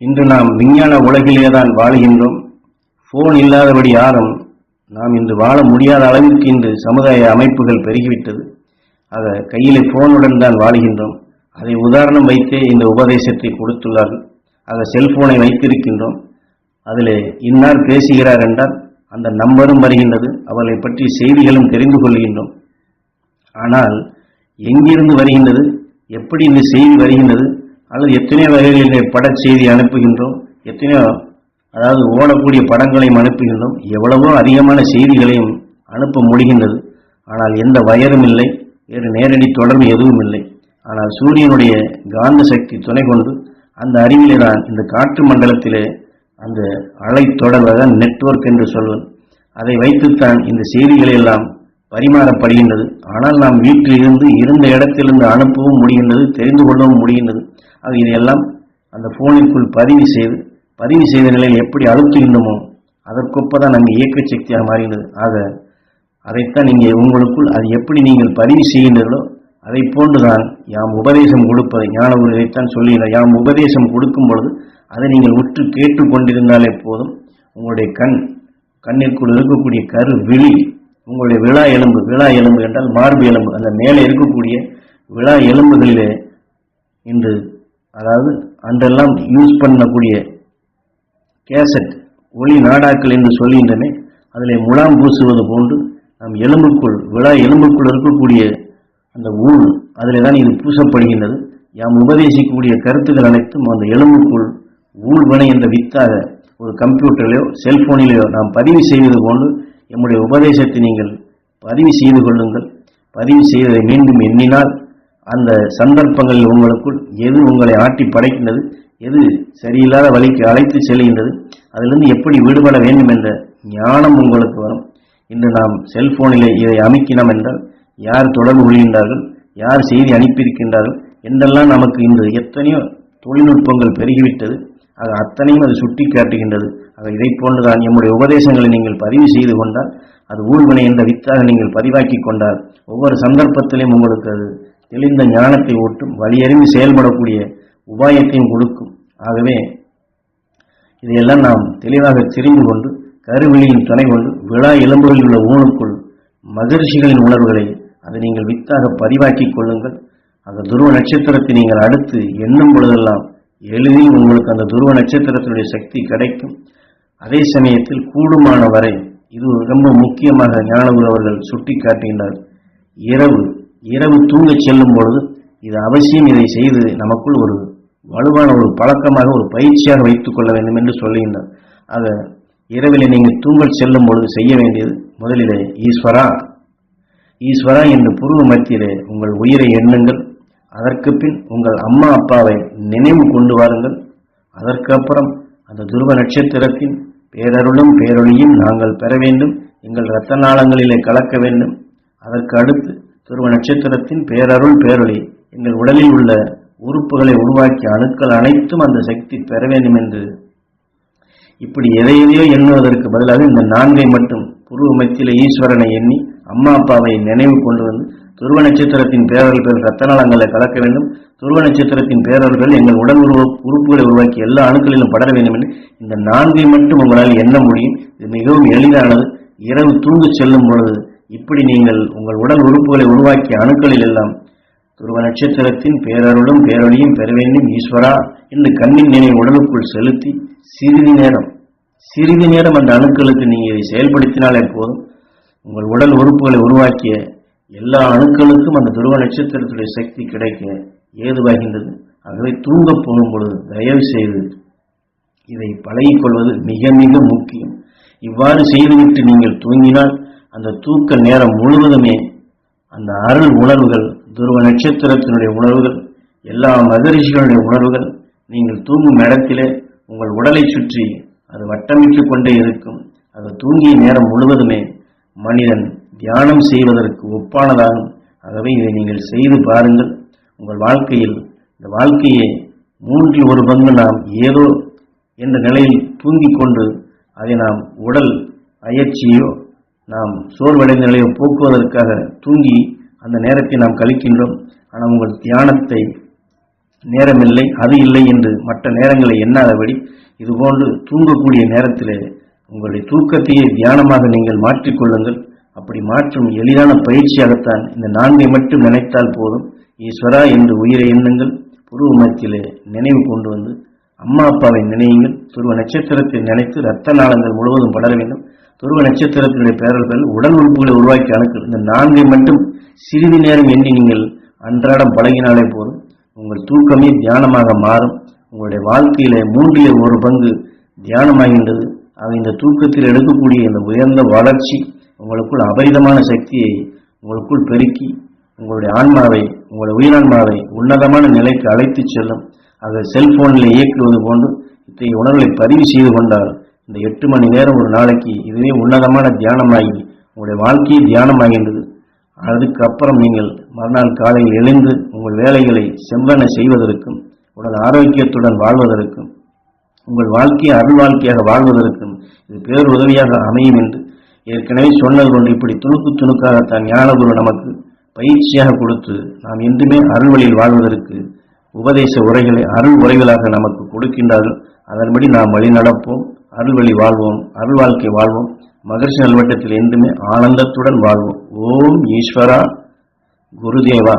இன்று நாம் விஞ்ஞான உலகிலே தான் வாழுகின்றோம். போன் இல்லாதபடி யாரும் நாம் இன்று வாழ முடியாத அளவிற்கு இன்று சமுதாய அமைப்புகள் பெருகிவிட்டது. ஆக கையிலே போனுடன் தான் வாழுகின்றோம். அதை உதாரணம் வைத்தே இந்த உபதேசத்தை கொடுத்துள்ளார்கள். ஆக செல்போனை வைத்திருக்கின்றோம். அதில் இன்னார் பேசுகிறார் என்றால் அந்த நம்பரும் வருகின்றது. அவர்களை பற்றி செய்திகளும் தெரிந்து கொள்கின்றோம். ஆனால் எங்கிருந்து வருகின்றது? எப்படி இந்த செய்தி வருகின்றது? அல்லது எத்தனையோ வகைகளிலே படச் செய்தி அனுப்புகின்றோம் எத்தனையோ அதாவது ஓடக்கூடிய படங்களையும் அனுப்புகின்றோம் எவ்வளவோ அதிகமான செய்திகளையும் அனுப்ப முடிகின்றது. ஆனால் எந்த வயரும் இல்லை வேறு நேரடி தொடர்பு எதுவும் இல்லை. ஆனால் சூரியனுடைய காந்த சக்தி துணை கொண்டு அந்த அறிவிலே தான் இந்த காற்று மண்டலத்திலே அந்த அலை தொடர்பாக நெட்வொர்க் என்று சொல்வது. அதை வைத்துத்தான் இந்த செய்திகளை எல்லாம் பரிமாறப்படுகின்றது. ஆனால் நாம் வீட்டில் இருந்து இருந்த இடத்திலிருந்து அனுப்பவும் முடிகின்றது தெரிந்து கொள்ளவும் முடிகின்றது. ஆக இதையெல்லாம் அந்த போனிற்குள் பதிவு செய்து பதிவு செய்த நிலையில் எப்படி அழுத்துகின்றோமோ அதற்கொப்பதான் அங்கே இயக்க சக்தியாக மாறுகின்றது. ஆக அதைத்தான் நீங்கள் உங்களுக்குள் அது எப்படி நீங்கள் பதிவு செய்கின்றீர்களோ அதை போன்றுதான் யாம் உபதேசம் கொடுப்பதை ஞான உரையைத்தான் சொல்லுகிறார். யாம் உபதேசம் கொடுக்கும் பொழுது அதை நீங்கள் உற்று கேட்டு கொண்டிருந்தாலே போதும் உங்களுடைய கண் கண்ணிற்குள் இருக்கக்கூடிய கரு விழி உங்களுடைய விழா எலும்பு விழா எலும்பு என்றால் மார்பு எலும்பு. அந்த மேலே இருக்கக்கூடிய விழா எலும்புகளிலே இன்று அதாவது அன்றெல்லாம் யூஸ் பண்ணக்கூடிய கேசட் ஒளி நாடாக்கள் என்று சொல்கின்றன. அதில் முலாம் பூசுவது போன்று நம் எலும்புக்குள் விழா எலும்புக்குள் இருக்கக்கூடிய அந்த ஊழ் அதில் தான் இது பூசப்படுகின்றது. யாம் உபதேசிக்கக்கூடிய கருத்துக்கள் அனைத்தும் அந்த எலும்புக்குள் ஊழ்வனை என்ற வித்தாக ஒரு கம்ப்யூட்டரிலோ செல்போனிலேயோ நாம் பதிவு செய்வது போன்று எம்முடைய உபதேசத்தை நீங்கள் பதிவு செய்து கொள்ளுங்கள். பதிவு செய்வதை மீண்டும் எண்ணினால் அந்த சந்தர்ப்பங்களில் உங்களுக்குள் எது உங்களை ஆட்டி படைக்கின்றது எது சரியில்லாத வழிக்கு அழைத்து செல்கின்றது அதிலிருந்து எப்படி விடுபட வேண்டும் என்ற ஞானம் உங்களுக்கு வரும். இன்று நாம் செல்போனிலே இதை அமைக்கினோம் என்றால் யார் தொடர்பு கொள்கின்றார்கள் யார் செய்தி அனுப்பியிருக்கின்றார்கள் என்றெல்லாம் நமக்கு இன்று எத்தனையோ தொழில்நுட்பங்கள் பெருகிவிட்டது. அது அத்தனையும் அது சுட்டி காட்டுகின்றது ஆக இதை போன்றுதான் எம்முடைய உபதேசங்களை நீங்கள் பதிவு செய்து கொண்டால் அது ஊழ்வினை என்ற வித்தாக நீங்கள் பதிவாக்கி கொண்டால் ஒவ்வொரு சந்தர்ப்பத்திலையும் உங்களுக்கு அது தெளிந்த ஞானத்தை ஊட்டும் வழியறிந்து செயல்படக்கூடிய உபாயத்தையும் கொடுக்கும். ஆகவே இதையெல்லாம் நாம் தெளிவாக தெரிந்து கொண்டு கருவிழியின் துணை கொண்டு விழா எலும்புகளில் உள்ள ஊனுக்குள் மகிழ்ச்சிகளின் உணர்வுகளை அதை நீங்கள் வித்தாக பதிவாக்கிக் கொள்ளுங்கள். அந்த துருவ நட்சத்திரத்தை நீங்கள் அடுத்து எண்ணும் பொழுதெல்லாம் எளிதில் உங்களுக்கு அந்த துருவ நட்சத்திரத்தினுடைய சக்தி கிடைக்கும். அதே சமயத்தில் கூடுமான வரை இது ரொம்ப முக்கியமாக ஞானகுரு அவர்கள் சுட்டி காட்டுகின்றார் இரவு இரவு தூங்க செல்லும் பொழுது இது அவசியம் இதை செய்து நமக்குள் ஒரு வலுவான ஒரு பழக்கமாக ஒரு பயிற்சியாக வைத்துக் கொள்ள வேண்டும் என்று சொல்லுகின்றார். ஆக இரவில் நீங்கள் தூங்கல் செல்லும் பொழுது செய்ய வேண்டியது முதலிலே ஈஸ்வரா. ஈஸ்வரா என்று புருவ மத்தியிலே உங்கள் உயிரை எண்ணுங்கள். அதற்கு பின் உங்கள் அம்மா அப்பாவை நினைவு கொண்டு வாருங்கள். அதற்கு அப்புறம் அந்த துருவ நட்சத்திரத்தின் பேரருளும் பேரொழியும் நாங்கள் பெற வேண்டும். எங்கள் இரத்த நாளங்களிலே கலக்க வேண்டும். அதற்கு அடுத்து துருவ நட்சத்திரத்தின் பேரருள் பேரொளி எங்கள் உடலில் உள்ள உறுப்புகளை உருவாக்கிய அணுக்கள் அனைத்தும் அந்த சக்தி பெற வேண்டும் என்று. இப்படி எதை எதையோ எண்ணுவதற்கு பதிலாக இந்த நான்கை மட்டும் புருவ மத்தியில ஈஸ்வரனை எண்ணி அம்மா அப்பாவை நினைவு கொண்டு வந்து துருவ நட்சத்திரத்தின் பேரர்கள் ரத்த நலங்களை கலக்க வேண்டும். துருவ நட்சத்திரத்தின் பேரர்கள் எங்கள் உடல் உருவ உறுப்புகளை உருவாக்கி எல்லா அணுக்களிலும் படர வேண்டும் என்று இந்த நான்கை மட்டும் உங்களால் எண்ண முடியும். இது மிகவும் எளிதானது. இரவு தூங்கு செல்லும் பொழுது இப்படி நீங்கள் உங்கள் உடல் உறுப்புகளை உருவாக்கிய அணுக்களில் எல்லாம் துருவ நட்சத்திரத்தின் பேரருளும் பேரொழியும் பெற வேண்டும். ஈஸ்வரா என்று கண்ணின் நினை உடலுக்குள் செலுத்தி சிறிது நேரம் சிறிது நேரம் அந்த அணுக்களுக்கு நீங்கள் இதை செயல்படுத்தினாலே போதும். உங்கள் உடல் உறுப்புகளை உருவாக்கிய எல்லா அணுக்களுக்கும் அந்த துருவ நட்சத்திரத்துடைய சக்தி கிடைக்க ஏதுவாகின்றது. ஆகவே தூங்கப் போகும் பொழுது தயவு செய்து இதை பழகிக் கொள்வது மிக மிக முக்கியம். இவ்வாறு செய்துவிட்டு நீங்கள் தூங்கினால் அந்த தூக்க நேரம் முழுவதுமே அந்த அருள் உணர்வுகள் துருவ நட்சத்திரத்தினுடைய உணர்வுகள் எல்லா மகரிஷிகளுடைய உணர்வுகள் நீங்கள் தூங்கும் இடத்திலே உங்கள் உடலை சுற்றி அது வட்டமிட்டு கொண்டே இருக்கும். அது தூங்கிய நேரம் முழுவதுமே மனிதன் தியானம் செய்வதற்கு ஒப்பானதாகும் ஆகவே இதை நீங்கள் செய்து பாருங்கள். உங்கள் வாழ்க்கையில் இந்த வாழ்க்கையை மூன்றில் ஒரு பங்கு நாம் ஏதோ என்ற நிலையில் தூங்கிக் கொண்டு அதை நாம் உடல் அயற்சியோ நாம் சோர்வடைந்த நிலையை போக்குவதற்காக தூங்கி அந்த நேரத்தை நாம் கழிக்கின்றோம். ஆனால் உங்கள் தியானத்தை நேரமில்லை அது இல்லை என்று மற்ற நேரங்களை எண்ணாதபடி இதுபோன்று தூங்கக்கூடிய நேரத்திலே உங்களுடைய தூக்கத்தையே தியானமாக நீங்கள் மாற்றிக்கொள்ளுங்கள் அப்படி மாற்றும் எளிதான பயிற்சியாகத்தான் இந்த நான்கை மட்டும் நினைத்தால் போதும். ஈஸ்வரா என்று உயிரை எண்ணுங்கள். புருவ மத்தியிலே நினைவு கொண்டு வந்து அம்மா அப்பாவை நினையுங்கள். துருவ நட்சத்திரத்தை நினைத்து ரத்த நாளங்கள் முழுவதும் படர வேண்டும். துருவ நட்சத்திரத்தினுடைய பேரல்கள் உடல் உறுப்புகளை உருவாக்கி அணுக்கள் இந்த நான்கை மட்டும் சிறிது நேரம் எண்ணி நீங்கள் அன்றாடம் பழகினாலே போதும். உங்கள் தூக்கமே தியானமாக மாறும். உங்களுடைய வாழ்க்கையில மூன்றில் ஒரு பங்கு தியானமாகின்றது. ஆக இந்த தூக்கத்தில் எடுக்கக்கூடிய இந்த உயர்ந்த வளர்ச்சி உங்களுக்குள் அபரிதமான சக்தியை உங்களுக்குள் பெருக்கி உங்களுடைய ஆன்மாவை உங்களுடைய உயிரான்மாவை உன்னதமான நிலைக்கு அழைத்துச் செல்லும். அதை செல்போனில் இயக்குவது போன்று இத்தகைய உணர்வுகளை பதிவு செய்து கொண்டால் இந்த எட்டு மணி நேரம் ஒரு நாளைக்கு இதுவே உன்னதமான தியானமாகி உங்களுடைய வாழ்க்கையே தியானமாகின்றது. அதுக்கப்புறம் நீங்கள் மறுநாள் காலையில் எழுந்து உங்கள் வேலைகளை செவ்வன செய்வதற்கும் உடல் ஆரோக்கியத்துடன் வாழ்வதற்கும் உங்கள் வாழ்க்கையை அருள் வாழ்க்கையாக வாழ்வதற்கும் இது பேருதவியாக அமையும் என்று ஏற்கனவே சொன்னது கொண்டு இப்படி துணுக்கு துணுக்காகத்தான் ஞானகுரு நமக்கு பயிற்சியாக கொடுத்து நாம் என்றுமே அருள் வழியில் வாழ்வதற்கு உபதேச உரைகளை அருள் உரைகளாக நமக்கு கொடுக்கின்றார்கள். அதன்படி நாம் வழி நடப்போம் அருள் வழி வாழ்வோம் அருள் வாழ்க்கை வாழ்வோம். மகர்ஷி நல்வட்டத்தில் என்றுமே ஆனந்தத்துடன் வாழ்வோம். ஓம் ஈஸ்வரா குருதேவா.